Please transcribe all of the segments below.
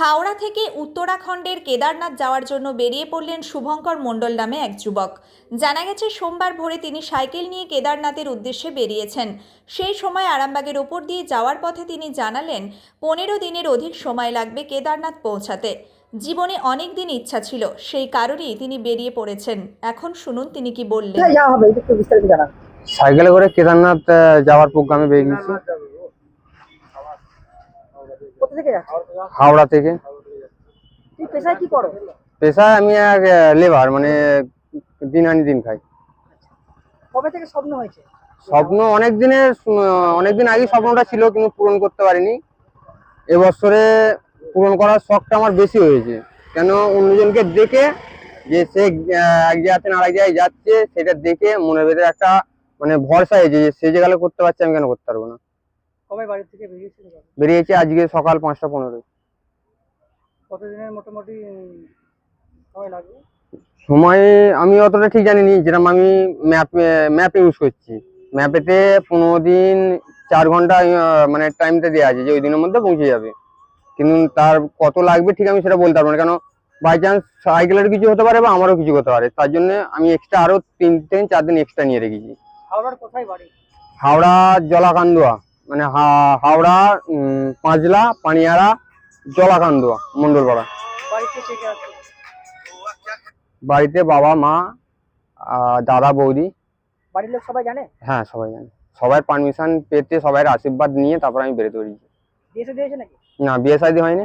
হাওড়া থেকে উত্তরাখণ্ডের কেদারনাথ যাওয়ার জন্য বেরিয়ে পড়লেন শুভঙ্কর মণ্ডল নামে এক যুবক। জানা গেছে সোমবার ভোরে তিনি সাইকেল নিয়ে কেদারনাথের উদ্দেশ্যে বেরিয়েছেন। সেই সময় আরামবাগের ওপর দিয়ে যাওয়ার পথে তিনি জানালেন পনেরো দিনের অধিক সময় লাগবে কেদারনাথ পৌঁছাতে। জীবনে অনেক দিন ইচ্ছা ছিল সেই কারণেই তিনি বেরিয়ে পড়েছেন। এখন শুনুন তিনি কি বললেন। সাইকেলে করে কেদারনাথ যাওয়ার প্রোগ্রামে বেরিয়ে গেছি কোথা থেকে যাচ্ছ? হাওড়া থেকে। তুমি পেশায় কি করো? পেশায় আমি এক লেবার মানে দিন আনি দিন খাই। কবে থেকে স্বপ্ন হয়েছে? স্বপ্ন অনেক দিনের অনেক দিন আগে স্বপ্নটা ছিল কিন্তু পূরণ করতে পারিনি। এবছরে পূরণ করার শখটা আমার বেশি হয়েছে। কেন অন্যজনকে দেখে যে সে এক জায়গা থেকে আরেক জায়গায় যাচ্ছে সেটা দেখে মনের ভেতরে একটা মানে ভরসা হয়েছে যে সে জায়গায় করতে পারছে আমি কেন করতে পারব না? কবে বাড়ি থেকে বেরিয়েছিল বেরিয়েছি আজকে সকাল পাঁচটা পনেরো কতদিনের মোটামুটি সময় লাগবে? সময় আমি অতটা ঠিক জানিনি যেরকম আমি ম্যাপ ম্যাপ ইউজ করছি। ম্যাপেতে পনেরো দিন চার ঘণ্টা মানে টাইমটা দেওয়া আছে যে ওই দিনের মধ্যে পৌঁছে যাবে। কিন্তু তার কত লাগবে ঠিক আমি সেটা বলতে পারব না কেন বাই চান্স সাইকেলের কিছু হতে পারে বা আমারও কিছু হতে পারে। তার জন্য আমি এক্সট্রা আরও তিন দিন চার দিন এক্সট্রা নিয়ে রেখেছি। হাওড়ার কোথায় বাড়ি? হাওড়া জলাকান্দুয়া। মানে হাওড়া পাঁচলা পানিয়ারা জলাকান্দুয়া মন্ডলপাড়া। বাড়িতে বাবা মা দাদা বৌদি। বাড়ির লোক সবাই জানে? হ্যাঁ সবাই জানে। সবার পারমিশন পেতে সবার আশীর্বাদ নিয়ে তারপর আমি বেরোতে নাকি? না বিয়ে শাদী হয়নি।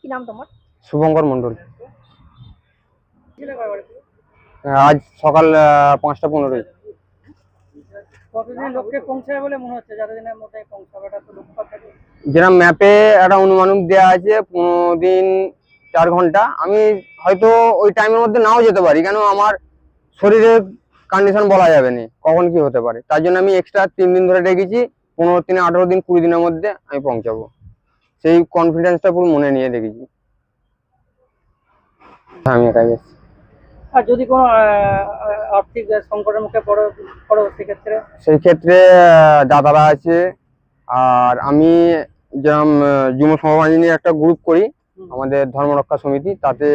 কি নাম তোমার? শুভঙ্কর মণ্ডল। ছেলে আজ সকাল পাঁচটা পনেরোই। যেরকম ম্যাপে একটা অনুমানুক দেওয়া আছে, পনেরো দিন চার ঘণ্টা। আমি হয়তো ওই টাইমের মধ্যে নাও যেতে পারি, কেন আমার শরীরের কন্ডিশন বলা যাবে না, কখন কি হতে পারে। তার জন্য আমি এক্সট্রা তিন দিন ধরে রেখেছি পনেরো দিনে, আঠারো দিন, কুড়ি দিনের মধ্যে আমি পৌঁছাবো। সেই কনফিডেন্সটা পুরো মনে নিয়ে রেখেছি আমি একাই যাচ্ছি আর যদি কোনো আর্থিক সংকটের মুখে পড়ো পড়ো সেক্ষেত্রে? সেই ক্ষেত্রে দাদারা আছে। আর আমি যেরকম যুব সমাজ নিয়ে একটা গ্রুপ করি আমাদের ধর্মরক্ষা সমিতি। তাতে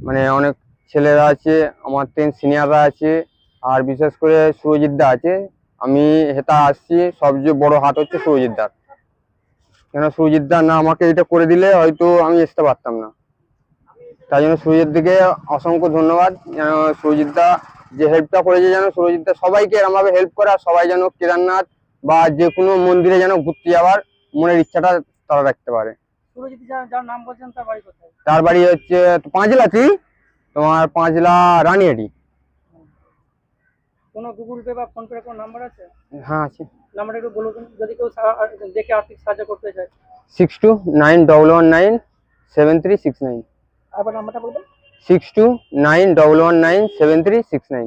মানে অনেক ছেলেরা আছে আমার তিন সিনিয়ররা আছে আর বিশেষ করে সুরজিৎ দা আছে। আমি হেতা আসছি সবচেয়ে বড় হাত হচ্ছে সুরজিৎ দার। কেন সুরজিৎ দা না আমাকে এটা করে দিলে হয়তো আমি আসতে পারতাম না। তাই জন্য সুরজিৎ দিকে অসংখ্য ধন্যবাদ। যেন সুরজিৎ দা যে হেল্পটা করেছে যেন সুরজিৎ দা সবাইকে এরমভাবে হেল্প করে আর সবাই যেন কেদারনাথ বা যে কোনো মন্দিরে যেন ঘুরতে যাওয়ার মনের ইচ্ছাটা তারা রাখতে পারে। তার বাড়ি তার হচ্ছে পাঁচলাতি তোমার পাঁচলা রানিয়াটি। কোনো গুগল পে বা ফোন পে কোনো নাম্বার আছে? হ্যাঁ আছে। নাম্বারটা একটু বলুন যদি কেউ দেখে আর্থিক সাহায্য করতে চায়। Six two nine double one nine seven three six nine আবার নাম্বারটা বলবেন six two nine double one nine seven three six nine